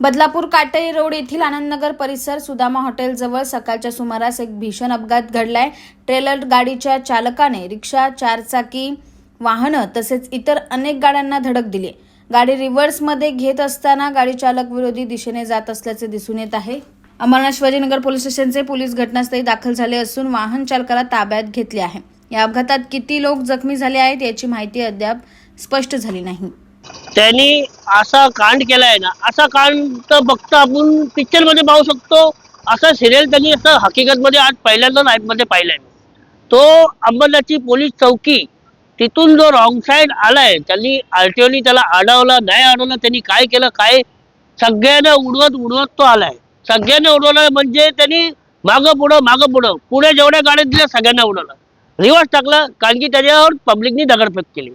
बदलापूर काटई रोड येथील आनंदनगर परिसर सुदामा हॉटेलजवळ सकाळच्या सुमारास एक भीषण अपघात घडलाय. ट्रेलर गाडीच्या चालकाने रिक्षा चारचाकी वाहनं तसेच इतर अनेक गाड्यांना धडक दिली. गाडी रिव्हर्समध्ये घेत असताना गाडी चालक विरोधी दिशेने जात असल्याचे दिसून येत आहे. अमरनाथ शिवाजीनगर पोलीस स्टेशनचे पोलीस घटनास्थळी दाखल झाले असून वाहन चालकाला ताब्यात घेतले आहे. या अपघातात किती लोक जखमी झाले आहेत याची माहिती अद्याप स्पष्ट झाली नाही. त्यांनी असा कांड केलाय ना असा कांड तर फक्त आपण पिक्चरमध्ये पाहू शकतो. असा सिरियल त्यांनी असं हकीकत मध्ये आज पहिल्यांदा लाईफमध्ये पाहिलाय. तो अंबरनाथची पोलीस चौकी तिथून जो रॉंग साईड आलाय त्यांनी आरटीओनी त्याला अडवला नाही अडवलं त्यांनी काय केलं काय? सगळ्यांना उडवत उडवत तो आलाय. सगळ्यांना उडवलं म्हणजे त्यांनी मागं पुढं मागं पुढं पुढे जेवढ्या गाड्या दिल्या सगळ्यांना उडवलं. रिवर्स टाकलं कारण की त्याच्यावर पब्लिकनी दगडफेक केली.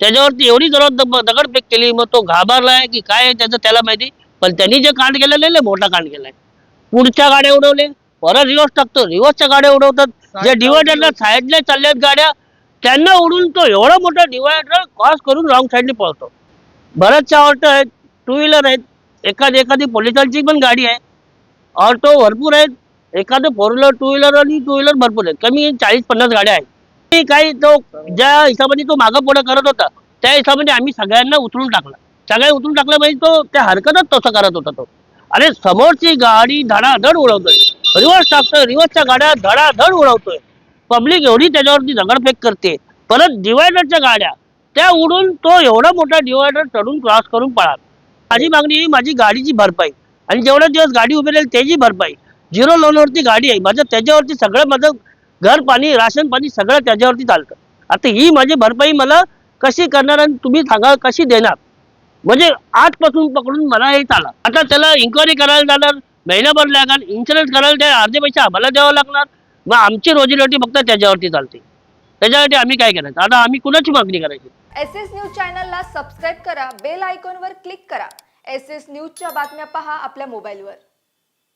त्याच्यावरती एवढी दब- दगडफेक केली मग तो घाबरलाय की काय आहे त्याचं त्याला माहिती? पण त्यांनी जे कांड केलेलं लय मोठा कांड केलाय. पुढच्या गाड्या उडवले परत रिवर्स टाकतो. रिवर्सच्या गाड्या उडवतात. जे डिवायडरला साईडला चालल्यात गाड्या त्यांना उडून तो एवढा मोठा डिवायडर क्रॉस करून रॉंग साईडने पळतो. बऱ्याचशा ऑटो आहेत टू व्हीलर आहेत एखादी एखादी पोलिसांची पण गाडी आहे. ऑटो भरपूर आहेत एखादं फोर व्हीलर टू व्हीलर आणि टू व्हीलर भरपूर आहेत. कमी चाळीस पन्नास गाड्या आहेत. ते काही तो ज्या हिशोबाने तो मागं पुढं करत होता त्या हिशोबाने आम्ही सगळ्यांना उचलून टाकला. सगळ्या उचलून टाकलं म्हणजे तो त्या हरकतच तसं करत होता तो. अरे समोरची गाडी धडाधड उडवतोय. रिवर्स टाकतोय रिवर्सच्या गाड्या धडाधड उडवतोय. पब्लिक एवढी त्याच्यावरती दगडफेक करते. परत डिवायडरच्या गाड्या त्या उडून तो एवढा मोठा डिवायडर चढून क्रॉस करून पळाला. माझी मागणी ही माझी गाडीची भरपाई. आणि जेवढे दिवस गाडी उभी राहील त्याची भरपाई. झिरो लोनवरती गाडी आहे. माझं त्याच्यावरती सगळं माझं घर पाणी राशन पाणी सगळं त्याच्यावरती चालतं. आता ही माझी भरपाई मला कशी करणार आणि तुम्ही सांगा कशी देणार? म्हणजे आजपासून पकडून मला हे चाला. आता त्याला इन्क्वायरी करायला जाणार महिनाभर लागणार इन्शुरन्स करायला त्या अर्धे पैसे आम्हाला द्यावं लागणार. मग आमची रोजीरोटी फक्त त्याच्यावरती चालते. त्याच्यासाठी आम्ही काय करायचं? आता आम्ही कुणाची मागणी करायची? एस एस न्यूज चॅनलला सबस्क्राईब करा बेल आयकॉनवर क्लिक करा. एस एस न्यूजच्या बातम्या पहा आपल्या मोबाईलवर.